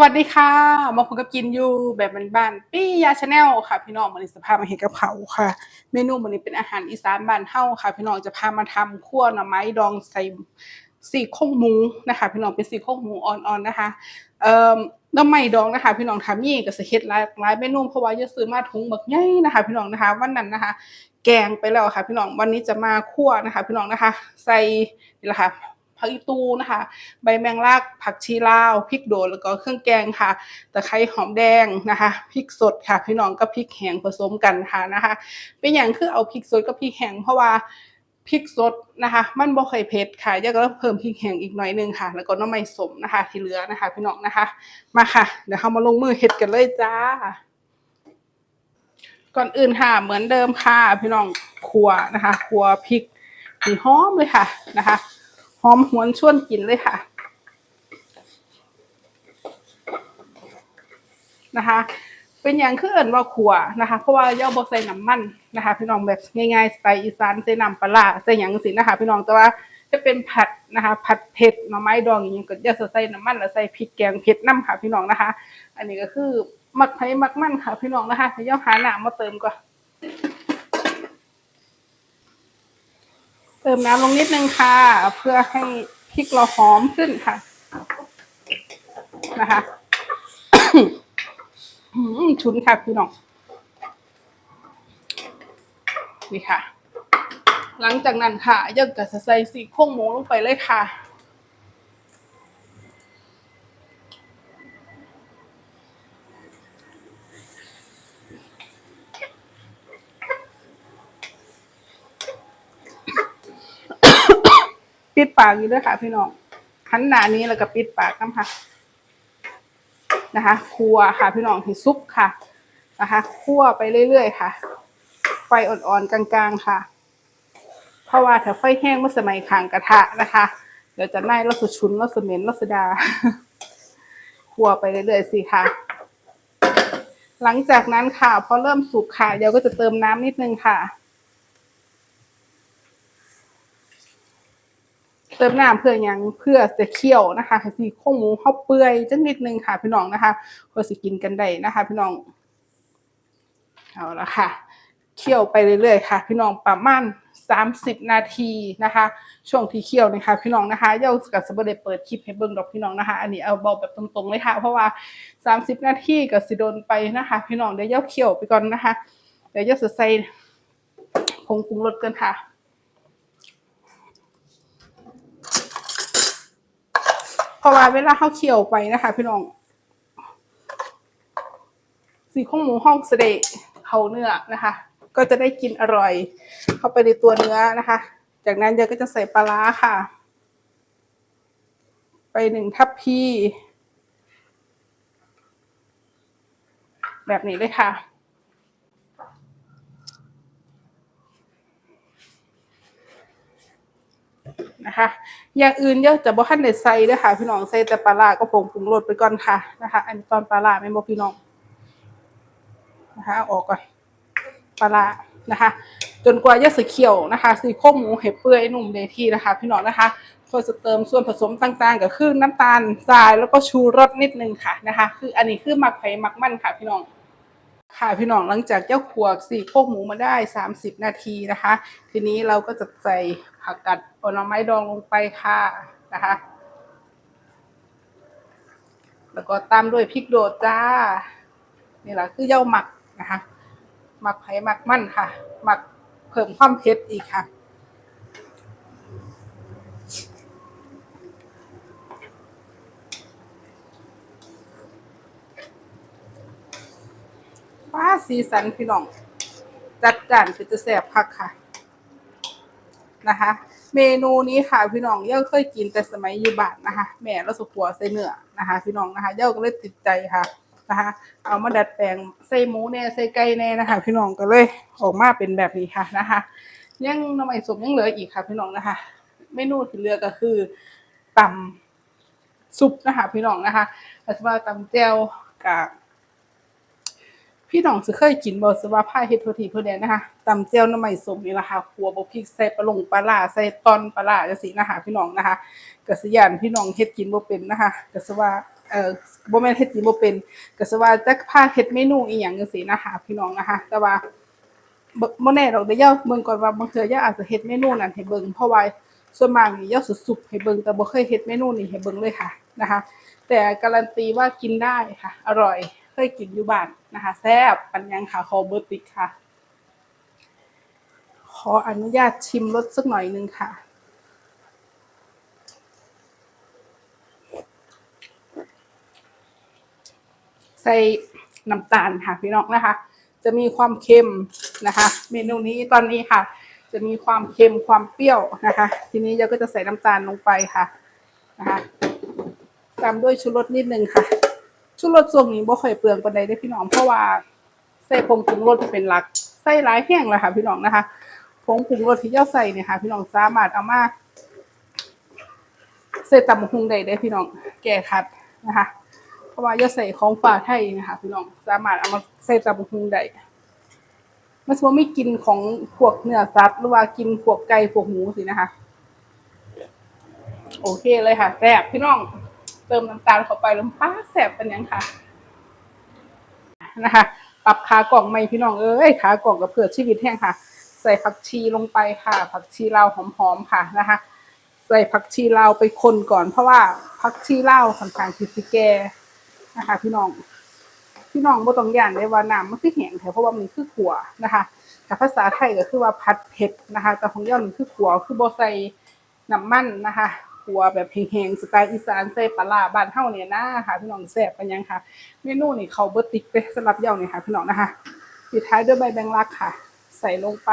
วัสดีค่ะ มาพบกับกินอยู่แบบบ้านๆปี้ยาชาแนลค่ะ พี่น้องมันนี้สภาพมาเห็นกับเขาค่ะ เมนูมันนี้เป็นอาหารอีสานบ้านเฮาค่ะ พี่น้องจะพามาทำคั่วหน่อไม้ดองใส่ซี่โครงหมูนะคะ พี่น้องเป็นซี่โครงหมูอ่อนๆนะคะ เอ่อหน้ำไม้ดองนะคะ พี่น้องทำนี่ก็สิเฮ็ดหลายหลายเมนูเพราะว่าจะซื้อมาถุงบักใหญ่นะคะ พี่น้องนะคะ วันนั้นนะคะ แกงไปแล้วค่ะ พี่น้องวันนี้จะมาคั่วนะคะ พี่น้องนะคะ ใส่นี่แหละค่ะ ผักอีตูนะคะ ใบแมงลัก ผักชีลาว พริกโดดแล้วก็เครื่องแกงค่ะ ตะไคร้หอมแดงนะคะ พริกสดค่ะ พี่น้องกับพริกแห้งผสมกันค่ะนะคะ เป็นอย่างคือเอาพริกสดกับพริกแห้งเพราะว่าพริกสดนะคะ มันบ่ค่อยเผ็ดค่ะยาก็เพิ่มพริกแห้งอีกหน่อยนึงค่ะ แล้วก็น้ำมันสมนะคะ ที่เหลือนะคะ พี่น้องนะคะ มาค่ะ เดี๋ยวเรามาลงมือเฮ็ดกันเลยจ้า ก่อนอื่นค่ะ เหมือนเดิมค่ะ พี่น้องครัวนะคะครัวพริกนี่หอมเลยค่ะนะคะ หอมหวนชวนกินเลยค่ะ นะคะ เป็นอย่างคือเอินว่าขัวนะคะ เพราะว่าย่าบ่ใส่น้ำมันนะคะ พี่น้องแบบง่ายๆสไตล์อีสานใส่น้ำปลาใส่หยังสินะคะ พี่น้องแต่ว่าจะเป็นผัดนะคะ ผัดเผ็ดหน่อไม้ดองอย่างนี้ก็จะใส่น้ำมันแล้วใส่พริกแกงเผ็ดน้ำค่ะ พี่น้องนะคะ อันนี้ก็คือมักไผ่มักมันค่ะ พี่น้องนะคะยวย่าหน้ำมาเติมก่อน เติมน้ำลงนิดนึงค่ะ เพื่อให้พริกเราหอมขึ้นค่ะ นะคะชุนค่ะพี่น้องนี่ค่ะ หลังจากนั้นค่ะยังจะใส่สีโครงหมูลงไปเลยค่ะ ปิดปากอยู่ด้วยค่ะ พี่น้องหันหน้านี้แล้วก็ปิดปากน้ำค่ะนะคะคั่วค่ะ พี่น้องให้ซุปค่ะนะคะคั่วไปเรื่อยๆค่ะ ไฟอ่อนๆกลางๆค่ะ เพราะว่าถ้าไฟแห้งเมื่อสมัยขางกระทะนะคะ เดี๋ยวจะไหม้แล้วสุชุนแล้วสเหม็นแล้วสดาคั่วไปเรื่อยๆสิค่ะ หลังจากนั้นค่ะพอเริ่มสุกค่ะเดี๋ยวก็จะเติมน้ำนิดนึงค่ะ ติมน้ำเพื่อยังเพื่อจะเคี่ยวนะคะสีโคงหมูเข้าเปื่อยจังนิดนึงค่ะพี่น้องนะคะเพื่อสิกินกันได้นะคะ พี่น้องเอาละค่ะเคี่ยวไปเรื่อยๆค่ะ พี่น้องประมาณสามสิบนาทีนะคะ ช่วงที่เคี่ยวนะคะ พี่น้องนะคะเย้ากับสบเดเปิดคลิปให้เบิ่งดอกพี่น้องนะคะ อันนี้เอาบอกแบบตรงๆเลยค่ะ เพราะว่าสามสิบนาทีกับสิโดนไปนะคะ พี่น้องเดี๋ยวเย้าเคี่ยวไปก่อนนะคะ เดี๋ยวเย้าจะใส่ผงปรุงรสกันค่ะ เพราะว่าเวลาเขาเคี่ยวไปนะคะ พี่น้อง สีข้องหมูห้องเสด็จเขาเนื้อนะคะ ก็จะได้กินอร่อย เข้าไปในตัวเนื้อนะคะ จากนั้นเดี๋ยวก็จะใส่ปลาร้าค่ะ ไปหนึ่งทัพพีแบบนี้เลยค่ะ นะคะ อย่างอื่นเยอะจะบ่ทันได้ใส่เด้อค่ะ พี่น้องใส่แต่ปลาร้าก็ผงปรุงรสไปก่อนค่ะนะคะ อันนี้ตอนปลาร้าไม่นบ่พี่น้องนะคะออกก่อนปลาร้านะคะ จนกว่าจะสีเขียวนะคะ สีโครงหมูเห็ดเปื่อยนุ่มเดทีนะคะ พี่น้องนะคะก็จะเติมส่วนผสมต่างๆ ก็คือน้ำตาลทรายแล้วก็ชูรสนิดนึงค่ะนะคะ คืออันนี้คือหมักไผ่หมักมันค่ะพี่น้อง ค่ะพี่น้องหลังจากเจ้าขวกสี่โคกหมูมาได้ 30 นาทีนะคะ ทีนี้เราก็จะใส่ผักกัดผลไม้ดองลงไปค่ะนะคะ แล้วก็ตามด้วยพริกโดดจ้า นี่แหละคือเย่าหมักนะคะ หมักไผ่หมักมั่นค่ะ หมักเพิ่มความเผ็ดอีกค่ะ ฟ้าสีสันพี่น้อง จัดจ้านคือจะแสบคักค่ะ นะคะ เมนูนี้ค่ะพี่น้องเย่าเคยกินแต่สมัยอยู่บ้านนะคะ แม่เราสุกัวใส่เนื้อนะคะ พี่น้องนะคะเย่าก็เลยติดใจค่ะนะคะเอามาดัดแปลงใส่หมูแน่ใส่ไก่แน่นะคะ พี่น้องก็เลยออกมาเป็นแบบนี้ค่ะนะคะยังน้ำมันสมยังเหลืออีกค่ะ พี่น้องนะคะ เมนูที่เหลือก็คือตำซุปนะคะ พี่น้องนะคะอาจจะว่าตำแจ่วกับ พี่น้องสิเคยกินบ่สิว่าพาเฮ็ดทัวทีเพื่อแดนนะคะตำแจ่วน้ำมันสมนี่ล่ะคะขัวบ่พริกใส่ปลาลงปลาร้าใส่ตอนปลาร้าจังซี่นะคะพี่น้องนะคะก็สิย่านพี่น้องเฮ็ดกินบ่เป็นนะคะก็สิว่าเอ่อบ่แม่นเฮ็ดกินบ่เป็นก็สิว่าจักพาเฮ็ดเมนูอีหยังจังซี่นะคะพี่น้องนะคะ แต่ว่าบ่บ่แน่ดอกเดี๋ยวเบิ่งก่อนว่าบางเทื่อย่าอาจจะเฮ็ดเมนูนั้นให้เบิ่งเพราะว่าส่วนมากนี่ย่าสิสุกให้เบิ่งแต่บ่เคยเฮ็ดเมนูนี้ให้เบิ่งเลยค่ะนะคะ แต่การันตีว่ากินได้ค่ะ อร่อย เคยกินอยู่บ้านนะคะ แซ่บปันยังค่ะขอเบอร์ติกค่ะ ขออนุญาตชิมรสสักหน่อยนึงค่ะใส่น้ำตาลค่ะพี่น้องนะคะ จะมีความเค็มนะคะ เมนูนี้ตอนนี้ค่ะ จะมีความเค็มความเปรี้ยวนะคะ ทีนี้เราก็จะใส่น้ำตาลลงไปค่ะนะคะตามด้วยชูรสนิดนึงค่ะ ชูรสส่วนนี้บ่ค่อยเปลืองปานใดได้พี่น้อง เพราะว่าใส่ผงปรุงรสเป็นหลักใส่หลายแห้งเลยค่ะ พี่น้องนะคะผงปรุงรสที่เจ้าใส่เนี่ยค่ะ พี่น้องสามารถเอามาใส่ตำบักหุงได้ได้พี่น้องแก้คัดนะคะ เพราะว่าอย่าใส่ของฝาไทยนะคะ พี่น้องสามารถเอามาใส่ตำบักหุงได้มันสมมติไม่กินของพวกเนื้อสัตว์หรือว่ากินพวกไก่พวกหมูสินะคะ โอเคเลยค่ะแซ่บพี่น้อง เติมน้ำตาลเข้าไปแล้วป้าแซ่บเป็นยังค่ะนะคะ ปรับขากล่องใหม่พี่น้องเอ้ยขากล่องกับเผื่อชีวิตแห้งค่ะ ใส่ผักชีลงไปค่ะ ผักชีลาวหอมๆค่ะนะคะ ใส่ผักชีลาวไปคนก่อนเพราะว่าผักชีลาวค่อนข้างที่สิแก่นะคะ พี่น้องพี่น้องบ่ต้องย่านได้ว่าน้ำมันคือแห้งแท้เพราะว่ามันคือขัวนะคะแต่ภาษาไทยก็คือว่าผัดเผ็ดนะคะ แต่ของย่อมันคือขัวคือบ่ใส่น้ำมันนะคะ ขัวแบบแห้งๆสไตล์อีสานใส่ปลาบ้านเฮาเนี่ยนะค่ะพี่น้องแซ่บปานยังค่ะ เมนูนี่เขาเบิดติ๊กไปสำหรับเย่านี่ยค่ะพี่น้องนะคะปิดท้ายด้วยใบแมงลักค่ะ ใส่ลงไป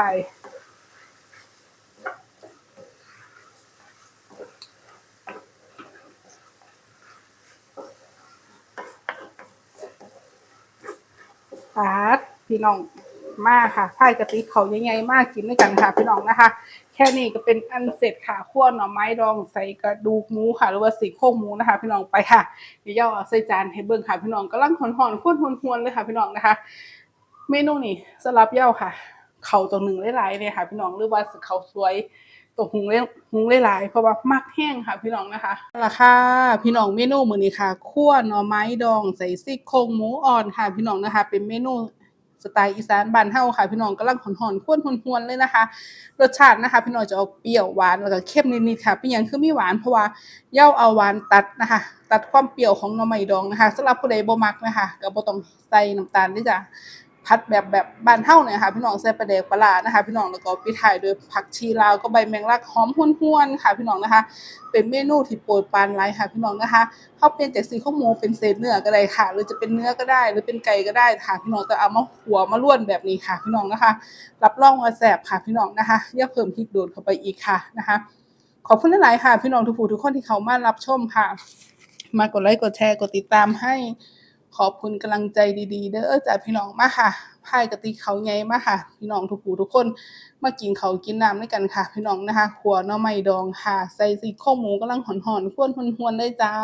ปาดพี่น้อง มากค่ะพายกะติเขาใหญ่ๆมากกินด้วยกันค่ะพี่น้องนะคะ แค่นี้ก็เป็นอันเสร็จค่ะขั้วหน่อไม้ดองใส่กระดูกหมูค่ะ หรือว่าสีโครงหมูนะคะ พี่น้องไปค่ะเดี๋ยวย่อใส่จานให้เบิ่งค่ะ พี่น้องกำลังหอนๆข้นหวนๆเลยค่ะ พี่น้องนะคะ เมนูนี่สลับเย่าค่ะ เขาตัวหนึ่งหลายๆเลยค่ะ พี่น้องหรือว่าเขาสวยตัวหุงเล่หุงหลายเพราะว่ามักแห้งค่ะ พี่น้องนะคะราคาพี่น้องเมนูมือนี้ค่ะคั่วหน่อไม้ดองใส่ซี่โครงหมูอ่อนค่ะ พี่น้องนะคะ เป็นเมนู สไตล์อีสานบ้านเฮาค่ะ พี่น้องกำลังหอนหอนข้นหวนๆเลยนะคะ รสชาตินะคะ พี่น้องจะออกเปรี้ยวหวานแล้วก็เข้มนิดๆค่ะเป็นอย่างคือมีหวานเพราะว่าเย่าเอาหวานตัดนะคะ ตัดความเปรี้ยวของหน่อไม้ดองนะคะสำหรับผู้ใดบ่มักนะคะก็บ่ต้องใส่น้ำตาลด้จ้ะ ผัดแบบแบบบ้านเฮาเนี่ยค่ะพี่น้องใส่ปลาแดกปลานะคะ พี่น้องแล้วก็ปิดท้ายด้วยผักชีลาวก็ใบแมงลักหอมหวนๆค่ะ พี่น้องนะคะ เป็นเมนูที่โปรดปานหลายค่ะ พี่น้องนะคะเฮาเปลี่ยนจากซี่โครงหมูเป็นเศษเนื้อก็ได้ค่ะ หรือจะเป็นเนื้อก็ได้ หรือเป็นไก่ก็ได้ค่ะ พี่น้องแต่เอามาหัวมาล้วนแบบนี้ค่ะ พี่น้องนะคะ รับรองว่าแซ่บค่ะพี่น้องนะคะอย่าเพิ่มพริกโดดเข้าไปอีกค่ะนะคะ ขอบคุณหลายๆค่ะ พี่น้องทุกผู้ทุกคนที่เขามารับชมค่ะ มากดไลค์กดแชร์กดติดตามให้ ขอบคุณกำลังใจดีๆ เด้อจากพี่น้องมาค่ะพายกะติเขาใหญ่มาค่ะ พี่น้องทุกผู้ทุกคนมากินเขากินน้ำด้วยกันค่ะ พี่น้องนะคะขัวน้อไม่ดองค่ะ ใส่ซี่โครงหมูกำลังหอนๆข้วนหวนๆเลยจ้า